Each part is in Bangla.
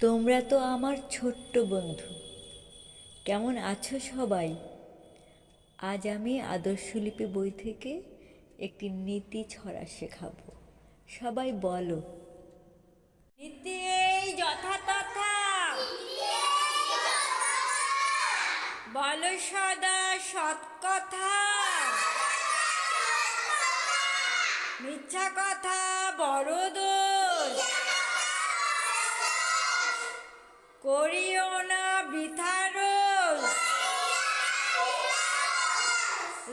তোমরা তো আমার ছোট্ট বন্ধু। কেমন আছো সবাই? আজ আমি আদর্শলিপি বই থেকে একটি নীতি ছড়া শেখাবো। সবাই বলো। নীতি এই বলো সদা সৎ কথা। মিথ্যা কথা বড় করিও না বৃথা রোজ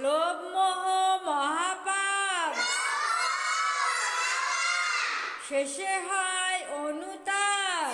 লোভ মোহ মহাপাপ। শেষে হয় অনুতাপ।